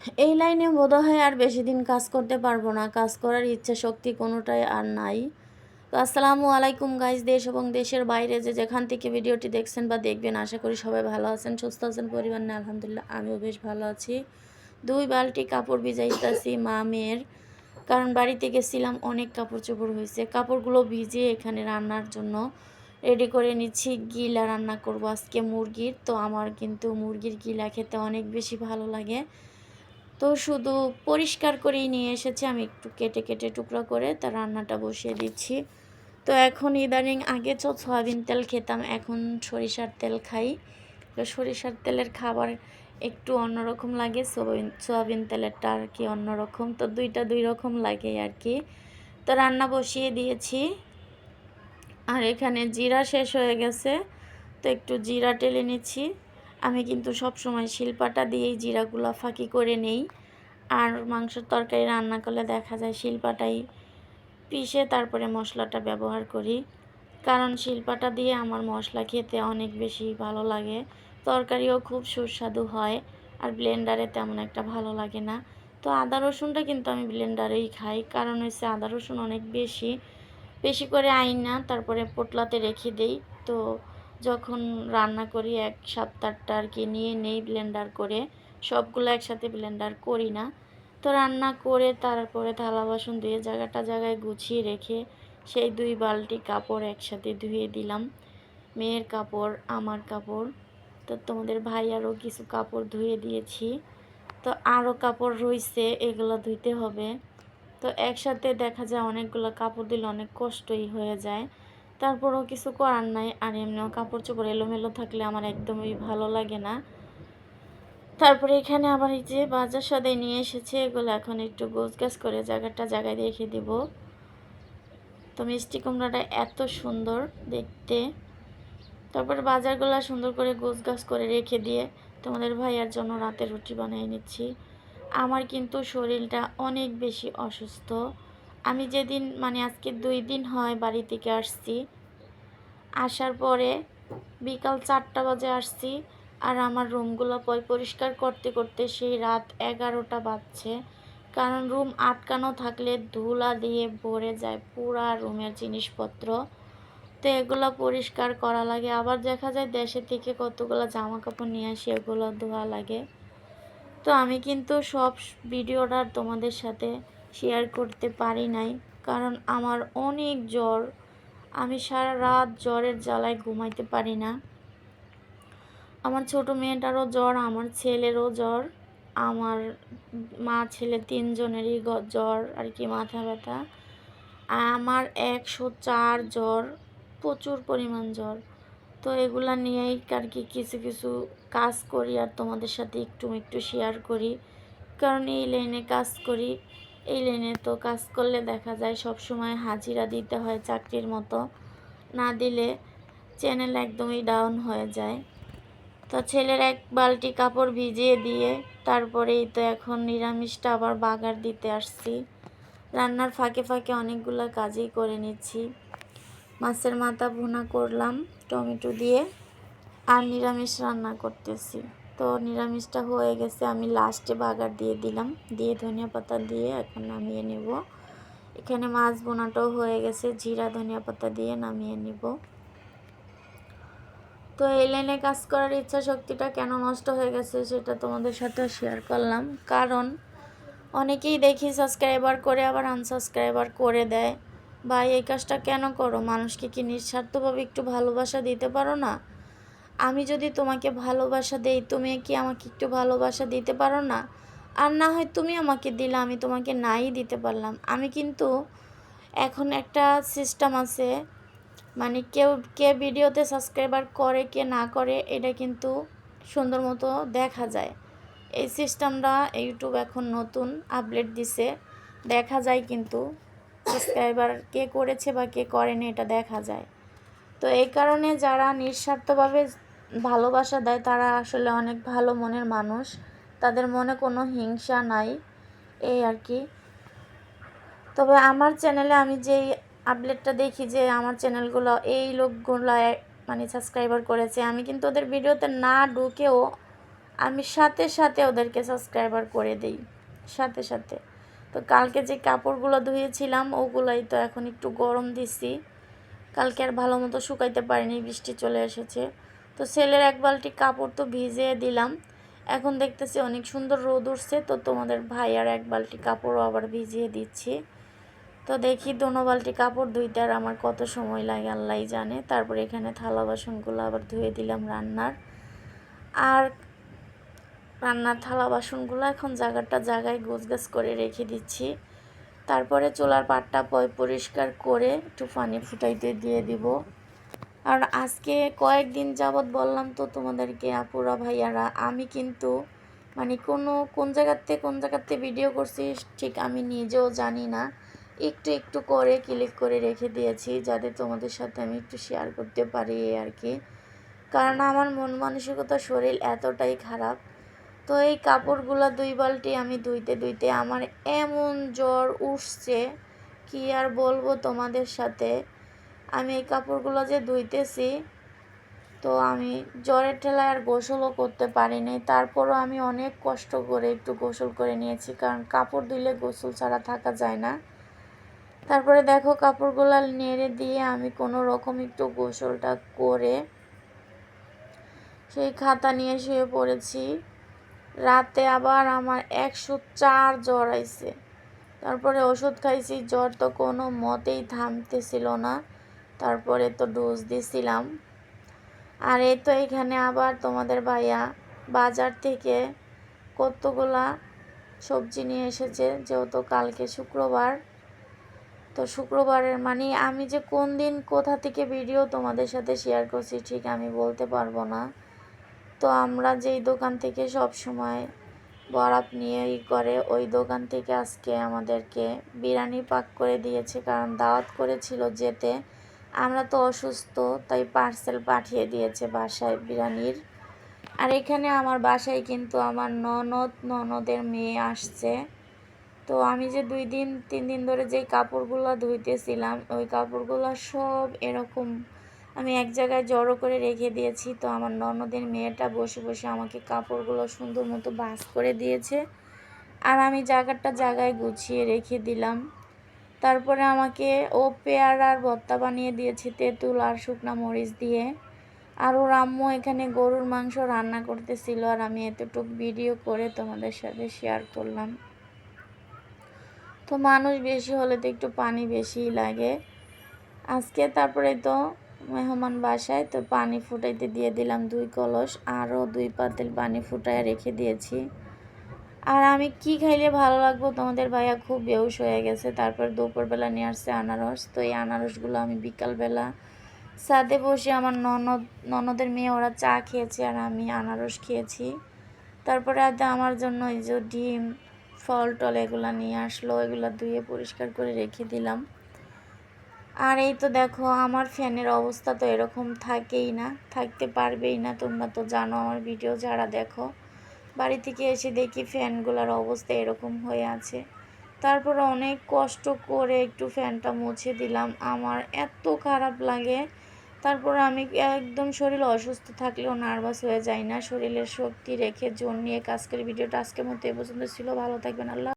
এই লাইনে বোধ হয় আর বেশি দিন কাজ করতে পারব না। কাজ করার ইচ্ছা শক্তি কোনোটাই আর নাই। তো আসসালামু আলাইকুম গাইজ দেশ এবং দেশের বাইরে যে যেখান থেকে ভিডিওটি দেখছেন বা দেখবেন, আশা করি সবাই ভালো আছেন, সুস্থ আছেন, পরিবার না আলহামদুলিল্লাহ আমিও বেশ ভালো আছি। দুই বালতি কাপড় ভিজাইতেছি মা মেয়ের, কারণ বাড়িতে গেছিলাম, অনেক কাপড় চোপড় হয়েছে। কাপড়গুলো ভিজে এখানে রান্নার জন্য রেডি করে নিচ্ছি। গিলা রান্না করব আজকে মুরগির, তো আমার কিন্তু মুরগির গিলা খেতে অনেক বেশি ভালো লাগে। তো শুধু পরিষ্কার করেই নিয়ে এসেছি। আমি একটু কেটে কেটে টুকরো করে তার রান্নাটা বসিয়ে দিচ্ছি। তো এখন ইদানিং আগে তো সয়াবিন তেল খেতাম, এখন সরিষার তেল খাই। তো সরিষার তেলের খাবার একটু অন্যরকম লাগে, সোয়াবিন সোয়াবিন তেলেরটা আর কি অন্যরকম। তো দুইটা দুই রকম লাগে আর কি। তো রান্না বসিয়ে দিয়েছি। আর এখানে জিরা শেষ হয়ে গেছে, তো একটু জিরা টেলে নিচ্ছি। আমি কিন্তু সব সময় শিল্পাটা দিয়েই জিরাগুলো ফাঁকি করে নেই। আর মাংসের তরকারি রান্না করলে দেখা যায় শিল্পাটাই পিষে তারপরে মশলাটা ব্যবহার করি। কারণ শিল্পাটা দিয়ে আমার মশলা খেতে অনেক বেশি ভালো লাগে। তরকারিও খুব সুস্বাদু হয় আর ব্লেন্ডারে তেমন একটা ভালো লাগে না। তো আদা রসুনটা কিন্তু আমি ব্লেন্ডারেই খাই। কারণ হচ্ছে আদা রসুন অনেক বেশি বেশি করে আইন না, তারপরে পোটলাতে রেখে দেই। তো যখন রান্না করি এক সপ্তাহটা আর কি, নিয়ে নেই ব্লেন্ডার করে। সবগুলো একসাথে ব্লেন্ডার করি না। তো রান্না করে তারপরে থালা বাসন ধুয়ে জায়গাটা জায়গায় গুছিয়ে রেখে সেই দুই বালতি কাপড় একসাথে ধুয়ে দিলাম। মেয়ের কাপড়, আমার কাপড়। তো তোমাদের ভাই আরও কিছু কাপড় ধুয়ে দিয়েছি। তো আরও কাপড় রয়েছে এগুলো ধুইতে হবে। তো একসাথে দেখা যায় অনেকগুলো কাপড় দিলে অনেক কষ্টই হয়ে যায়। তারপরেও কিছু করার নাই আর এমনিও কাপড় চোপড় এলোমেলো থাকলে আমার একদমই ভালো লাগে না। তারপরে এখানে আবার এই যে বাজার সদাই নিয়ে এসেছে, এগুলো এখন একটু গোছ গাছ করে জায়গাটা জায়গায় রেখে দিব। তো মিষ্টি কুমড়াটা এত সুন্দর দেখতে। তারপরে বাজারগুলো সুন্দর করে গোছ গাছ করে রেখে দিয়ে তোমাদের ভাইয়ার জন্য রাতে রুটি বানিয়ে নিচ্ছি। আমার কিন্তু শরীরটা অনেক বেশি অসুস্থ। আমি যেদিন মানে আজকে দুই দিন হয় বাড়ি থেকে আসছি। আসার পরে বিকাল চারটা বাজে আসছি আর আমার রুমগুলো পরিষ্কার করতে করতে সেই রাত এগারোটা বাজছে। কারণ রুম আটকানো থাকলে ধুলা দিয়ে ভরে যায় পুরা রুমের জিনিসপত্র। তো এগুলো পরিষ্কার করা লাগে। আবার দেখা যায় দেশে থেকে কতগুলো জামা কাপড় নিয়ে আসি, এগুলো ধোয়া লাগে। তো আমি কিন্তু সব ভিডিওটা তোমাদের সাথে শেয়ার করতে পারি নাই, কারণ আমার অনেক জ্বর। আমি সারা রাত জ্বরের জ্বালায় ঘুমাইতে পারি না। আমার ছোট মেয়েটারও জ্বর, আমার ছেলেরও জ্বর, আমার মা ছেলে তিনজনেরই জ্বর, আর কি মাথা ব্যথা। আমার একশো চার জ্বর, প্রচুর পরিমাণ জ্বর। তো এগুলা নিয়েই আর কি কিছু কিছু কাজ করি আর তোমাদের সাথে একটু একটু শেয়ার করি। কারণ এই লাইনে কাজ করি। এই লাইনে তো কাজ করলে দেখা যায় সব সময় হাজিরা দিতে হয় চাকরির মতো। না দিলে চ্যানেল একদমই ডাউন হয়ে যায়। তো ছেলের এক বালতি কাপড় ভিজিয়ে দিয়ে তারপরেই তো এখন নিরামিষটা আবার বাগার দিতে আসছি। রান্নার ফাঁকে ফাঁকে অনেকগুলো কাজই করে নিচ্ছি। মাছের মাথা ভুনা করলাম, টমেটো দিয়ে আর নিরামিষ রান্না করতেছি। তো নিরামিষটা হয়ে গেছে, আমি লাস্টে বাগার দিয়ে দিলাম। দিয়ে ধনিয়া পাতা দিয়ে এখন নামিয়ে নেব। এখানে মাছ বোনাটাও হয়ে গেছে, জিরা, ধনিয়া পাতা দিয়ে নামিয়ে নিব। তো এই লাইনে কাজ করার ইচ্ছা শক্তিটা কেন নষ্ট হয়ে গেছে সেটা তোমাদের সাথে শেয়ার করলাম। কারণ অনেকেই দেখি সাবস্ক্রাইবার করে আবার আনসাবস্ক্রাইবার করে দেয়। ভাই, এই কাজটা কেন করো? মানুষকে কি নিঃস্বার্থভাবে একটু ভালোবাসা দিতে পারো না? আমি যদি তোমাকে ভালোবাসা দেই, তুমি কি আমাকে একটু ভালোবাসা দিতে পারো না? আর না হয় তুমি আমাকে দিলে আমি তোমাকে নাই দিতে পারলাম। আমি কিন্তু এখন একটা সিস্টেম আছে মানে কেউ, কে ভিডিওতে সাবস্ক্রাইবার করে, কে না করে, এটা কিন্তু সুন্দর মতো দেখা যায়। এই সিস্টেমটা ইউটিউব এখন নতুন আপডেট দিছে, দেখা যায় কিন্তু সাবস্ক্রাইবার কে করেছে বা কে করেনি, এটা দেখা যায়। তো এই কারণে যারা নিঃস্বার্থভাবে ভালোবাসা দেয় তারা আসলে অনেক ভালো মনের মানুষ। তাদের মনে কোনো হিংসা নাই, এই আর কি। তবে আমার চ্যানেলে আমি যেই আপডেটটা দেখি যে আমার চ্যানেলগুলো এই লোকগুলো মানে সাবস্ক্রাইবার করেছে, আমি কিন্তু ওদের ভিডিওতে না ঢুকেও আমি সাথে সাথে ওদেরকে সাবস্ক্রাইবার করে দিই, সাথে সাথে। তো কালকে যে কাপড়গুলো ধুয়েছিলাম, ওগুলাই তো এখন একটু গরম দিছি। কালকে আর ভালো মতো শুকাইতে পারিনি, বৃষ্টি চলে এসেছে। তো ছেলের এক বালতি কাপড় তো ভিজিয়ে দিলাম। এখন দেখতেছি অনেক সুন্দর রোদ উঠছে, তো তোমাদের ভাই আর এক বালতি কাপড়ও আবার ভিজিয়ে দিচ্ছি। তো দেখি দোনো বালতি কাপড় ধুইতে আর আমার কত সময় লাগে আল্লাহ জানে। তারপর এখানে থালা বাসনগুলো আবার ধুয়ে দিলাম রান্নার। আর রান্নার থালা বাসনগুলো এখন জায়গাটা জায়গায় গোছগাছ করে রেখে দিচ্ছি। তারপরে চুলার পাটটা পরিষ্কার করে একটু পানি ফুটাইতে দিয়ে দিব। আর আজকে কয়েকদিন যাবৎ বললাম তো তোমাদেরকে, আপুরা, ভাইয়ারা, আমি কিন্তু মানে কোনো, কোন জায়গাতে কোন জায়গাতে ভিডিও করছি ঠিক আমি নিজেও জানি না। একটু একটু করে ক্লিক করে রেখে দিয়েছি যাতে তোমাদের সাথে আমি একটু শেয়ার করতে পারি আর কি কারণ আমার মন মানসিকতা, শরীর এতটাই খারাপ। তো এই কাপড়গুলো দুই বালটি আমি ধুইতে ধুইতে আমার এমন জ্বর উঠছে, কি আর বলব তোমাদের সাথে? আমি এই কাপড়গুলো যে ধুইতেছি, তো আমি জ্বরের ঠেলায় আর গোসলও করতে পারিনি। তারপরও আমি অনেক কষ্ট করে একটু গোসল করে নিয়েছি, কারণ কাপড় ধুইলে গোসল ছাড়া থাকা যায় না। তারপরে দেখো কাপড়গুলো নেড়ে দিয়ে আমি কোনো রকম একটু গোসলটা করে সেই খাতা নিয়ে শুয়ে পড়েছি। রাতে আবার আমার একশো চার জ্বর আইছে। তারপরে ওষুধ খাইছি, জ্বর তো কোনো মতেই থামতেছিল না। তারপরে তো ডোজ দিছিলাম। আর এই তো এখানে আবার তোমাদের ভাইয়া বাজার থেকে কতগুলা সবজি নিয়ে এসেছে, যেহেতু কালকে শুক্রবার। তো শুক্রবারের মানে আমি যে কোন দিন কোথা থেকে ভিডিও তোমাদের সাথে শেয়ার করছি ঠিক আমি বলতে পারব না। তো আমরা যেই দোকান থেকে সব সময় বরাত নিয়ে ই করে, ওই দোকান থেকে আজকে আমাদেরকে বিরিয়ানি পাক করে দিয়েছে, কারণ দাওয়াত করেছিল যেতে। আমরা তো অসুস্থ, তাই পার্সেল পাঠিয়ে দিয়েছে বাসায় বিরিয়ানির আর এখানে আমার বাসায় কিন্তু আমার ননদ, ননদের মেয়ে আসছে। তো আমি যে দুই দিন, তিন দিন ধরে যেই কাপড়গুলো ধুইতেছিলাম, ওই কাপড়গুলো সব এরকম আমি এক জায়গায় জড়ো করে রেখে দিয়েছি। তো আমার ননদের মেয়েটা বসে বসে আমাকে কাপড়গুলো সুন্দর মতো বাস করে দিয়েছে। আর আমি জায়গাটা জায়গায় গুছিয়ে রেখে দিলাম। তারপরে আমাকে ও পেয়ারার ভর্তা বানিয়ে দিয়েছে তেঁতুল আর শুকনা মরিচ দিয়ে। আর ওর আম্মু এখানে গরুর মাংস রান্না করতেছিল আর আমি এতটুক ভিডিও করে তোমাদের সাথে শেয়ার করলাম। তো মানুষ বেশি হলে তো একটু পানি বেশিই লাগে। আজকে তারপরে তো মেহমান বাসায়, তো পানি ফুটাইতে দিয়ে দিলাম দুই কলস, আরও দুই পাতিল পানি ফুটায় রেখে দিয়েছি। আর আমি কি খাইলে ভালো লাগবো? তোমাদের ভাইয়া খুব বেউস হয়ে গেছে। তারপর দুপুরবেলা নিয়ে আসছে আনারস। তো এই আনারসগুলো আমি বিকালবেলা সাদে বসে আমার ননদ, ননদের মেয়ে ওরা চা খেয়েছে আর আমি আনারস খেয়েছি। তারপরে আজ আমার জন্য এই যে ডিম ফল টল এগুলো নিয়ে আসলো। এগুলো ধুয়ে পরিষ্কার করে রেখে দিলাম। আর এই তো দেখো, আমার ফ্যানের অবস্থা তো এরকম থাকেই না, থাকতে পারবেই না। তোমরা তো জানো, আমার ভিডিও যারা দেখো বাড়ি থেকে এসে দেখি ফ্যানগুলোর অবস্থা এরকম হয়ে আছে। তারপর অনেক কষ্ট করে একটু ফ্যানটা মুছে দিলাম। আমার এত খারাপ লাগে। তারপর আমি একদম শরীর অসুস্থ থাকলেও নার্ভাস হয়ে যায় না। শরীরের শক্তি রেখে জোর নিয়ে কাজ করে। ভিডিওটা আজকের মতো এ পর্যন্ত ছিল। ভালো থাকবেন। আল্লাহ